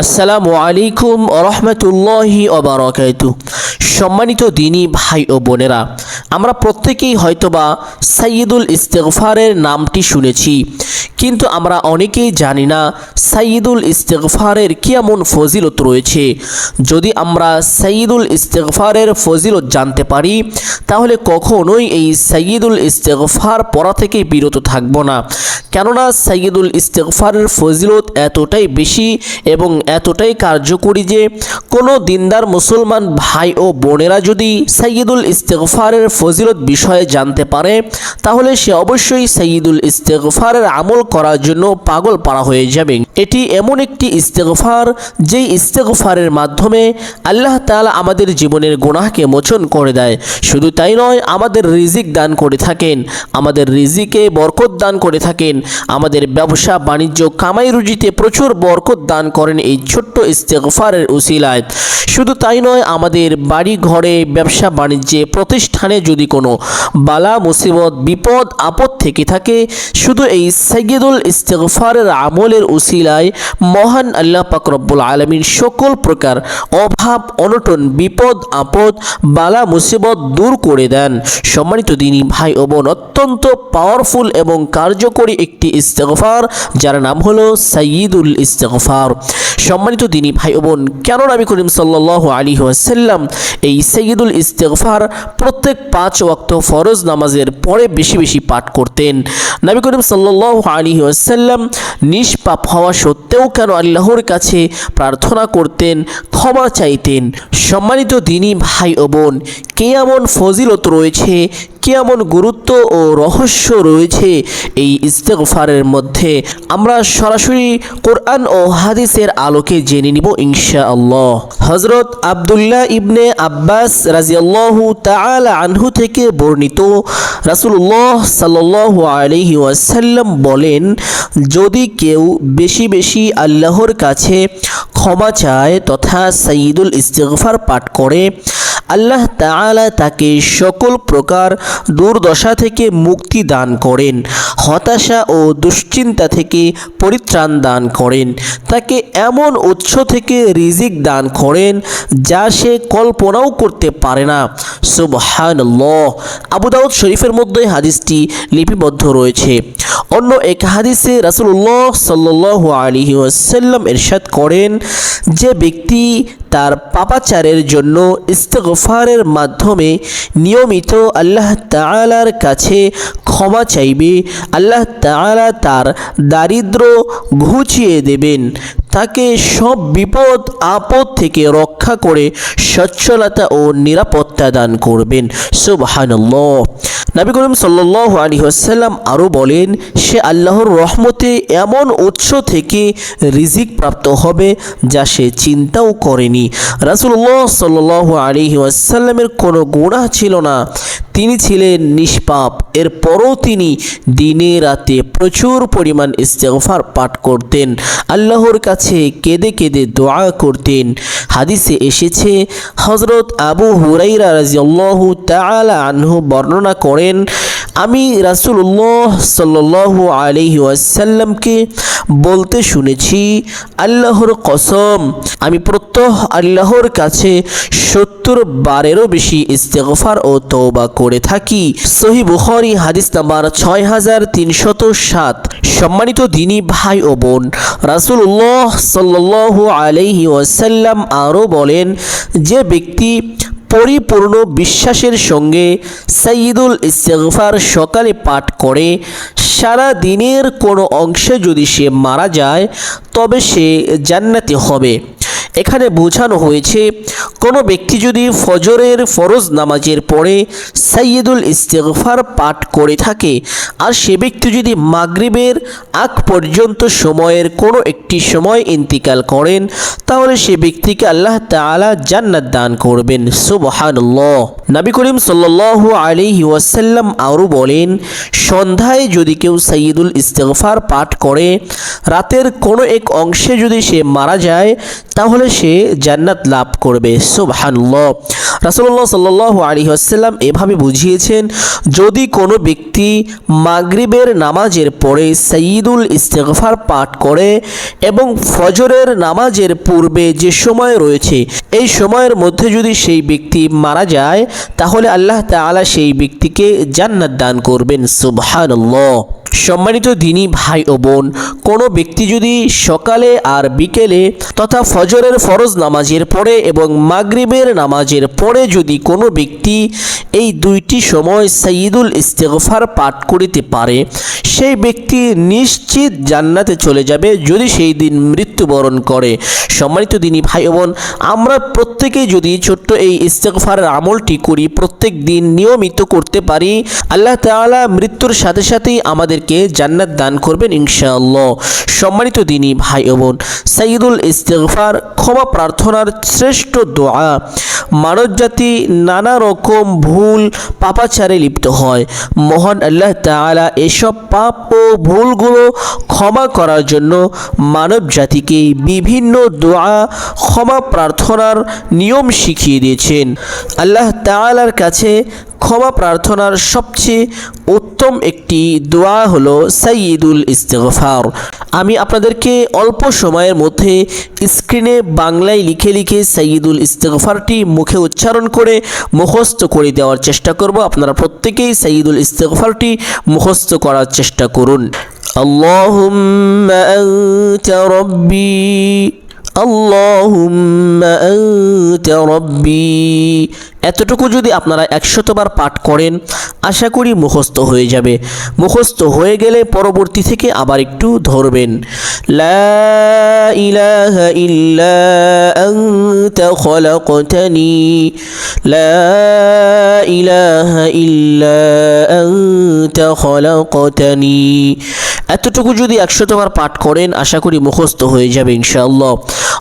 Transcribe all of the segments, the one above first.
আসসালামু আলাইকুম রহমতুল্লাহি অবরাকাতু সম্মানিত দিনী ভাই ও বোনেরা, আমরা প্রত্যেকেই হয়তোবা সাইয়দুল ইস্তেগফারের নামটি শুনেছি, কিন্তু আমরা অনেকেই জানি না সাইয়দুল ইস্তেগফারের কি এমন ফজিলত রয়েছে। যদি আমরা সাইয়দুল ইস্তেগফারের ফজিলত জানতে পারি, তাহলে কখনোই এই সাইয়দুল ইস্তেগফার পড়া থেকে বিরত থাকব না। কেননা সাইয়দুল ইস্তেগফারের ফজিলত এতটাই বেশি এবং এতটাই কার্যকরী যে কোনো দিনদার মুসলমান ভাই ও বোনেরা যদি সাইয়দুল ইস্তেগফারের ফজিলত বিষয়ে জানতে পারে, তাহলে সে অবশ্যই সাইয়দুল ইস্তেগফারের আমল করার জন্য পাগল পাড়া হয়ে যাবে। এটি এমন একটি ইস্তেগফার যেই ইস্তেগফারের মাধ্যমে আল্লাহ তাআলা আমাদের জীবনের গুনাহকে মোচন করে দেয়। শুধু তাই নয়, আমাদের রিজিক দান করে থাকেন, আমাদের রিজিকে বরকত দান করে থাকেন, আমাদের ব্যবসা, বাণিজ্য কামাই রুজিতে প্রচুর বরকত দান করেন এই ছোট্ট ইস্তেগফারের উসিলায় শুধু তাই নয়, আমাদের বাড়ি ঘরে ব্যবসা বাণিজ্যে, প্রতিষ্ঠানে যদি কোনো বালা, মুসিবত, বিপদ, আপদ থেকে থাকে, শুধু এই সৈয়দুল ইস্তেগফারের আমলের উসিলায় মহান আল্লাহ পাক রব্বুল আলমীর সকল প্রকার অভাব, অনটন, বিপদ, আপদ, বালা, মুসিবত দূর করে দেন। সম্মানিত দিনী ভাই ও বোন, অত্যন্ত পাওয়ারফুল এবং কার্যকরী একটি ইস্তেগফার, যার নাম হলো সাইয়দুল ইস্তেগফার। সম্মানিত দিনী ভাই বোন, কেন নবী করিম সাল্লাহ আলী ওয়াসাল্লাম এই সৈয়দুল ইস্তেগফার প্রত্যেক পাঁচ ওয়াক্ত ফরজ নামাজের পরে বেশি বেশি পাঠ করতেন? নবী করিম সাল্লাহ আলী ওয়াসাল্লাম নিষ্পাপ হওয়া সত্ত্বেও কেন আল্লাহর কাছে প্রার্থনা করতেন, ক্ষমা চাইতেন? সম্মানিত দিনী ভাই ও বোন, কে এমন ফজিলত রয়েছে কি এমন গুরুত্ব ও রহস্য রয়েছে এই ইস্তেগফারের মধ্যে? আমরা সরাসরি কোরআন ও হাদিসের আলোকে জেনে নিব ইনশা আল্লাহ হজরত আবদুল্লাহ ইবনে আব্বাস রাজিয়াল্লাহু তাআলা আনহু থেকে বর্ণিত রাসূলুল্লাহ সাল্লাল্লাহু আলাইহি ওয়াসাল্লাম বলেন, যদি কেউ বেশি বেশি আল্লাহর কাছে ক্ষমা চায় তথা সাইয়দুল ইস্তেগফার পাঠ করে আল্লাহ তাআলা তাকে সকল প্রকার দুর্দশা থেকে মুক্তি দান করেন, হতাশা ও দুশ্চিন্তা থেকে পরিত্রাণ দান করেন, তাকে এমন উৎস থেকে রিজিক দান করেন যা সে কল্পনাও করতে পারে না। সুবহানাল্লাহ। আবু দাউদ শরীফের মধ্যে হাদিসটি লিপিবদ্ধ রয়েছে। অন্য এক হাদিসে রাসুল্লাহ আলাইহি ওয়াসাল্লাম ইরশাদ করেন, যে ব্যক্তি তার পাপাচারের জন্য ইস্তেগফারের মাধ্যমে নিয়মিত আল্লাহ তাআলার কাছে ক্ষমা চাইবে। আল্লাহ তাআলা তার দারিদ্র ঘুচিয়ে দেবেন। তাকে সব বিপদ আপদ থেকে রক্ষা করে সচ্ছলতা ও নিরাপত্তা দান করবেন। সুবহানাল্লাহ। নবী করিম সাল্ল আলী হাসাল্লাম আরও বলেন, সে আল্লাহর রহমতে এমন উৎস থেকে রিজিক প্রাপ্ত হবে যা সে চিন্তাও করেনি। রাসুল্লাহ সাল্লাল্লাহু আলী আসাল্লামের কোনো গোড়া ছিল না। তিনি ছিলেন নিষ্পাপ। এরপরও তিনি দিনে রাতে প্রচুর পরিমাণ ইস্তেগফার পাঠ করতেন। আল্লাহর কাছে কেঁদে কেঁদে দোয়া করতেন। হাদিসে এসেছে হজরত আবু হুরাইরা রাজিয়াল্লাহু তাআলা আনহু বর্ণনা করেন আমি রাসূলুল্লাহ সাল্লাল্লাহু আলাইহি ওয়াসাল্লামকে বলতে শুনেছি, আল্লাহর কসম, আমি প্রত্যহ আল্লাহর কাছে সত্তর বারেরও বেশি ইস্তেগফার ও তৌবা করে থাকি। সহি বুখারী, হাদিস নাম্বার ছয় হাজার তিনশত সাত। সম্মানিত দিনী ভাই ও বোন, রাসূলুল্লাহ সাল্লাল্লাহু আলাইহি ওয়াসাল্লাম আরও বলেন, যে ব্যক্তি পরিপূর্ণ বিশ্বাসের সঙ্গে সঈদুল ইস্তেগফার সকালে পাঠ করে, সারা দিনের কোনো অংশে যদি সে মারা যায়, তবে সে জান্নাতি হবে। এখানে বোঝানো হয়েছে, কোনো ব্যক্তি যদি ফজরের ফরজ নামাজের পরে সাইয়দুল ইস্তেগফার পাঠ করে থাকে। আর সে ব্যক্তি যদি মাগরিবের আগ পর্যন্ত সময়ের কোনো একটি সময় ইন্তিকাল করেন, তাহলে সে ব্যক্তিকে আল্লাহ তাআলা জান্নাত দান করবেন। সুবহানাল্লাহ। নবী করিম সাল্লাল্লাহু আলাইহি ওয়াসাল্লাম আরও বলেন, সন্ধ্যায় যদি কেউ সাইয়দুল ইস্তেগফার পাঠ করে, রাতের কোনো এক অংশে যদি সে মারা যায়, তাহলে সে জান্নাত লাভ করবে। সুবহানাল্লাহ। রাসূলুল্লাহ সাল্লাল্লাহু আলাইহি ওয়াসাল্লাম এভাবে বুঝিয়েছেন, যদি কোনো ব্যক্তি মাগরিবের নামাজের পরে সঈদুল ইস্তেগফার পাঠ করে এবং ফজরের নামাজের পূর্বে যে সময় রয়েছে, এই সময়ের মধ্যে যদি সেই ব্যক্তি মারা যায়, তাহলে আল্লাহ তালা সেই ব্যক্তিকে জান্নাত দান করবেন। সুবহানাল্লাহ। সম্মানিত দিনী ভাই ও বোন, কোনো ব্যক্তি যদি সকালে আর বিকেলে তথা ফজরের ফরজ নামাজের পরে এবং মাগরিবের নামাজের পরে যদি কোনো ব্যক্তি এই দুইটি সময় সঈদুল ইস্তেগফার পাঠ করিতে পারে, সেই ব্যক্তি নিশ্চিত জান্নাতে চলে যাবে যদি সেই দিন মৃত্যুবরণ করে। সম্মানিত দিনী ভাই বোন, আমরা প্রত্যেকেই যদি ছোট্ট এই ইস্তেগফারের আমলটি করি, প্রত্যেক দিন নিয়মিত করতে পারি, আল্লাহ তাআলা মৃত্যুর সাথে সাথেই আমাদেরকে জান্নাত দান করবেন ইনশাআল্লাহ। সম্মানিত দিনই ভাই ও বোন সাইদুল ইস্তেগফার ক্ষমা প্রার্থনার শ্রেষ্ঠ দোয়া। মানবজাতি নানা রকম ভুল পাপাচারে লিপ্ত হয়। মহান আল্লাহ তাআলা এসব পাপ ও ভুলগুলো ক্ষমা করার জন্য মানব জাতিকে বিভিন্ন দোয়া, ক্ষমা প্রার্থনার নিয়ম শিখিয়ে দিয়েছেন। আল্লাহ তাআলার কাছে ক্ষমা প্রার্থনার সবচেয়ে উত্তম একটি দোয়া হলো সাইয়দুল ইস্তেগফার আমি আপনাদেরকে অল্প সময়ের মধ্যে স্ক্রিনে বাংলায় লিখে লিখে সাইয়দুল ইস্তেগফারটি মুখে উচ্চারণ করে মুখস্থ করে দেওয়ার চেষ্টা করব আপনারা প্রত্যেকেই সাইয়দুল ইস্তেগফারটি মুখস্থ করার চেষ্টা করুন اللهم أنت ربي রব্বি এতটুকু যদি আপনারা একশতবার পাঠ করেন, আশা করি মুখস্থ হয়ে যাবে। মুখস্থ হয়ে গেলে পরবর্তী থেকে আবার একটু ধরবেন। লা ইলাহা ইল্লা আনতা খলাকতানি লা ইলাহা ইল্লা আনতা খলাকতানি এতটুকু যদি একশতবার পাঠ করেন আশা করি মুখস্থ হয়ে যাবে ইনশাআল্লাহ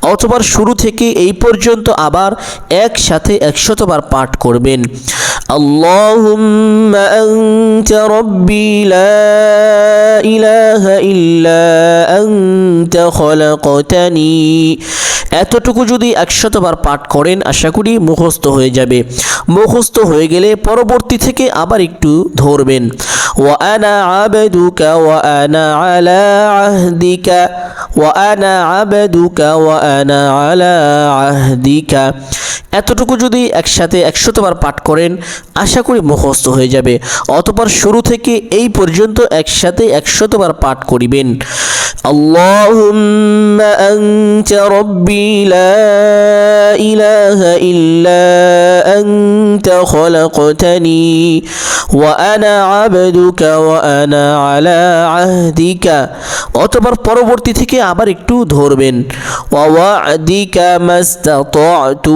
অথবা শুরু থেকে এই পর্যন্ত আবার একসাথে একশতবার পাঠ করবেন اللهم أنت ربي لا إله إلا أنت خلقتني এতটুকু যদি একশতবার পাঠ করেন আশা করি মুখস্থ হয়ে যাবে মুখস্থ হয়ে গেলে পরবর্তী থেকে আবার একটু ধরবেন وأنا عبدك وأنا على عهدك وأنا عبدك وأنا على عهدك এতটুকু যদি একসাথে একশতবার পাঠ করেন আশা করি মুখস্থ হয়ে যাবে অতপর শুরু থেকে এই পর্যন্ত একসাথে একশতবার পাঠ করিবেন اللهم أنت ربي لا إله إلا أنت خلقتني وأنا عبدك وأنا على عهدك অতবার পরবর্তী থেকে আবার একটু ধরবেন ووعدك ما استطعت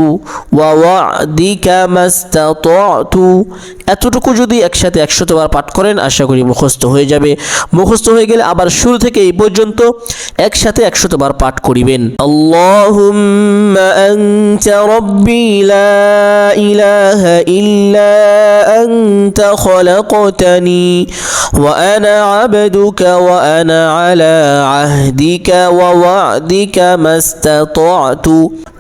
এতটুকু যদি একসাথে একশো বার পাঠ করেন, আশা করি মুখস্থ হয়ে যাবে। মুখস্থ হয়ে গেলে আবার শুরু থেকে এই পর্যন্ত একসাথে একশো বার পাঠ করিবেন। আল্লাহ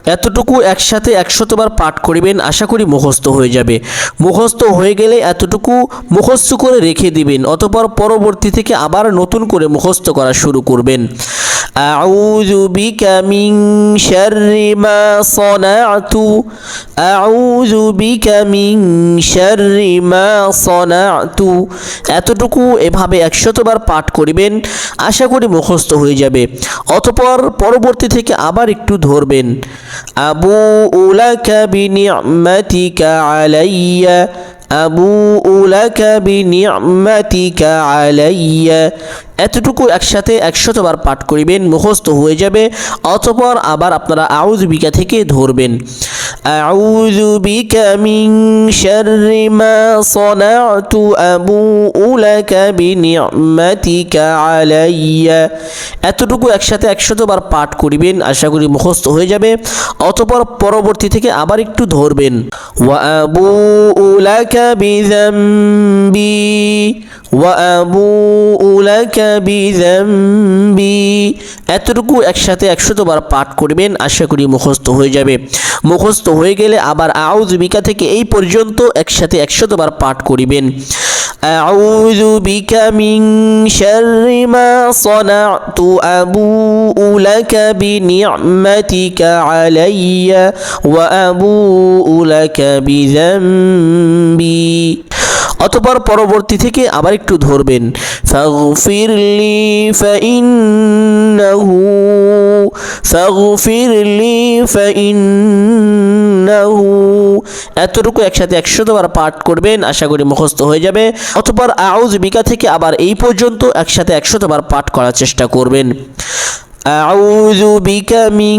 এতটুকু একসাথে একশতবার পাঠ করিবেন, আশা করি মুখস্থ হয়ে যাবে। মুখস্থ হয়ে গেলে এতটুকু মুখস্থ করে রেখে দিবেন, অতপর পরবর্তী থেকে আবার নতুন করে মুখস্থ করা শুরু করবেন। أعوذ بك من شر ما صنعت أعوذ بك من شر ما صنعت এতটুকু এভাবে একশতবার পাঠ করিবেন আশা করি মুখস্থ হয়ে যাবে অতপর পরবর্তী থেকে আবার একটু ধরবেন আবু উলাকা বিনি'মাতিকা আলাইয়া এতটুকু একসাথে একশতবার পাঠ করিবেন, মুখস্থ হয়ে যাবে, অতপর আবার আপনারা আউজ বিকা থেকে ধরবেন। أعوذ بك من شر ما صنعت أبوء لك بنعمتك علي এতটুকু একসাথে একশতবার পাঠ করিবেন আশা করি মুখস্থ হয়ে যাবে অতপর পরবর্তী থেকে আবার একটু ধরবেন وأبوء لك بذنبي وأبوء لك بذنبي এতটুকু একসাথে একশতবার পাঠ করবেন আশা করি মুখস্থ হয়ে যাবে মুখস্থ হয়ে গেলে আবার আউজবিকা থেকে এই পর্যন্ত একসাথে একশতবার পাঠ করিবেন أعوذ بك من شر ما صنعت أبوء لك بنعمتك علي وأبوء لك بذنبي অতপর পরবর্তী থেকে আবার একটু ধরবেন। এতটুকু একসাথে একশো একশতবার পাঠ করবেন, আশা করি মুখস্থ হয়ে যাবে। অতপর আউজ বিকা থেকে আবার এই পর্যন্ত একসাথে একশো একশতবার পাঠ করার চেষ্টা করবেন। أعوذ بك من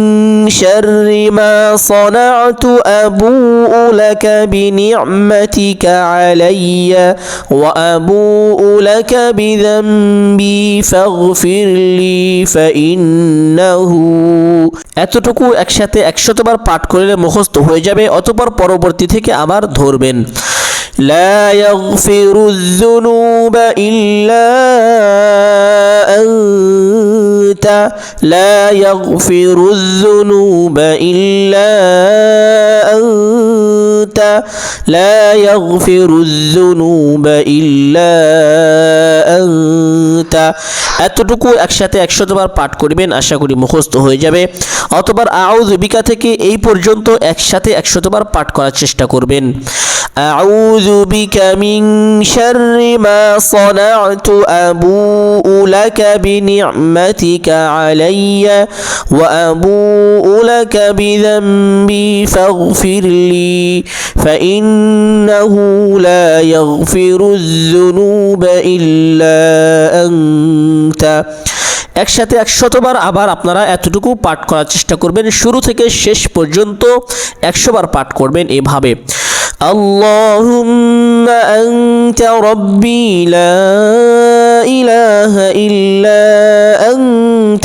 شر ما صنعت أبوء لك بنعمتك علي وأبوء لك بذنبي فاغفر لي فإنه এতটুকু একসাথে একশতবার পাঠ করলে মুখস্থ হয়ে যাবে অতপর পরবর্তী থেকে আবার ধরবেন لا يغفر الذنوب إلا أنت لا يغفر الذنوب إلا أنت لا يغفر الذنوب إلا أنت এতটুকু একসাথে একশতবার পাঠ করবেন আশা করি মুখস্থ হয়ে যাবে অতবার আউজ বিকা থেকে এই পর্যন্ত একসাথে একশতবার পাঠ করার চেষ্টা করবেন أعوذ بك من شر ما صنعت أبوء لك بنعمتك علي وأبوء لك بذنبي فاغفر لي فإنه لا يغفر الذنوب إلا أنت একসাথে একশতবার আবার আপনারা এতটুকু পাঠ করার চেষ্টা করবেন শুরু থেকে শেষ পর্যন্ত একশোবার পাঠ করবেন এভাবে اللهم أنت ربي لا إله إلا أنت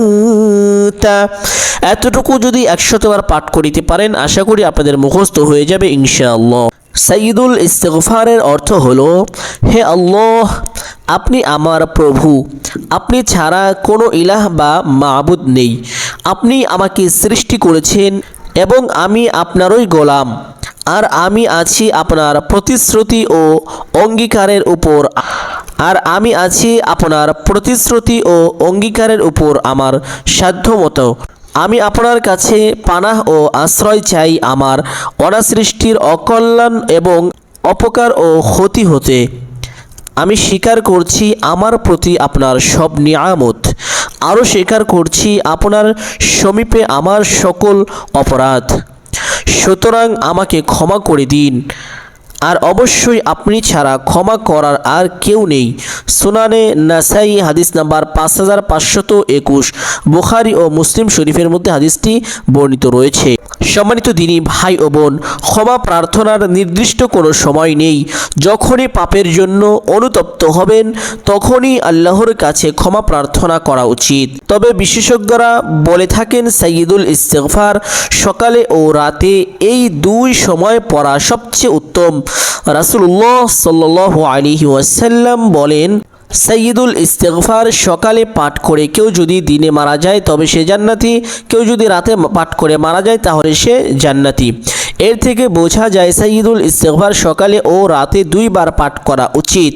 এতটুকু যদি একশতবার পাঠ করিতে পারেন, আশা করি আপনাদের মুখস্থ হয়ে যাবে ইনশাআল্লাহ। সাইয়দুল ইস্তেগফারের অর্থ হলো, হে আল্লাহ, আপনি আমার প্রভু। আপনি ছাড়া কোনো ইলাহ বা মাবুদ নেই। আপনি আমাকে সৃষ্টি করেছেন এবং আমি আপনারই গোলাম। আর আমি আছি আপনার প্রতিশ্রুতি ও অঙ্গীকারের উপর। আর আমি আছি আপনার প্রতিশ্রুতি ও অঙ্গীকারের উপর আমার সাধ্যমতো। আমি আপনার কাছে পানাহ ও আশ্রয় চাই আমার অনাসৃষ্টির অকল্যাণ এবং অপকার ও ক্ষতি হতে। আমি স্বীকার করছি আমার প্রতি আপনার সব নিয়ামত। আরও স্বীকার করছি আপনার সমীপে আমার সকল অপরাধ। সুতরাং আমাকে ক্ষমা করে দিন। আর অবশ্যই আপনি ছাড়া ক্ষমা করার আর কেউ নেই। সুনানে নাসাই হাদিস নাম্বার পাঁচ হাজার পাঁচশত একুশ। বুখারি ও মুসলিম শরীফের মধ্যে হাদিসটি বর্ণিত রয়েছে। সম্মানিত দিনী ভাই ও বোন, ক্ষমা প্রার্থনার নির্দিষ্ট কোনো সময় নেই। যখনই পাপের জন্য অনুতপ্ত হবেন, তখনই আল্লাহর কাছে ক্ষমা প্রার্থনা করা উচিত। তবে বিশেষজ্ঞরা বলে থাকেন সাইয়দুল ইস্তেগফার সকালে ও রাতে এই দুই সময় পড়া সবচেয়ে উত্তম। রাসুল্লাহ সাল্লাহ আলিহি ওয়াসাল্লাম বলেন সৈয়দুল ইস্তেগফার সকালে পাঠ করে কেউ যদি দিনে মারা যায়, তবে সে জান্নাতি। কেউ যদি রাতে পাঠ করে মারা যায়, তাহলে সে জান্নাতি। এর থেকে বোঝা যায় সৈয়দুল ইস্তেগফার সকালে ও রাতে দুইবার পাঠ করা উচিত।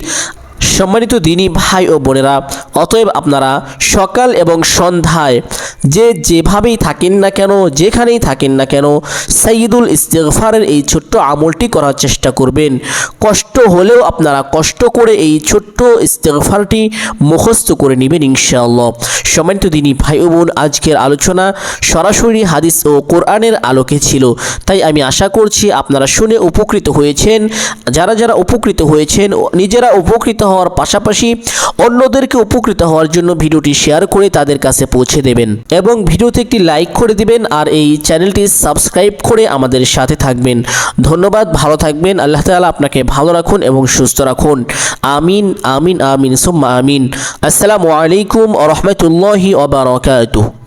সম্মানিত দিনী ভাই ও বোনেরা, অতএব আপনারা সকাল এবং সন্ধ্যায় যে যেভাবেই থাকেন না কেন, যেখানেই থাকেন না কেন সাইয়দুল ইস্তেগফারের এই ছোট্ট আমলটি করার চেষ্টা করবেন। কষ্ট হলেও আপনারা কষ্ট করে এই ছোট্ট ইস্তেগফারটি মুখস্থ করে নেবেন ইনশাআল্লাহ। সম্মানিত দিনী ভাই ও বোন, আজকের আলোচনা সরাসরি হাদিস ও কোরআনের আলোকে ছিল। তাই আমি আশা করছি আপনারা শুনে উপকৃত হয়েছেন। যারা যারা উপকৃত হয়েছেন, নিজেরা উপকৃত হওয়ার হওয়ার পাশাপাশি অন্যদেরকে উপকৃত হওয়ার জন্য ভিডিওটি শেয়ার করে তাদের কাছে পৌঁছে দেবেন। এবং ভিডিওতে একটি লাইক করে দিবেন আর এই চ্যানেলটি সাবস্ক্রাইব করে আমাদের সাথে থাকবেন। ধন্যবাদ, ভালো থাকবেন। আল্লাহ তাআলা আপনাকে ভালো রাখুন এবং সুস্থ রাখুন। আমিন আমিন আমিন, সুম্মা আমিন। আসসালামু আলাইকুম রহমতুল্লাহি ওবারাকাতুহু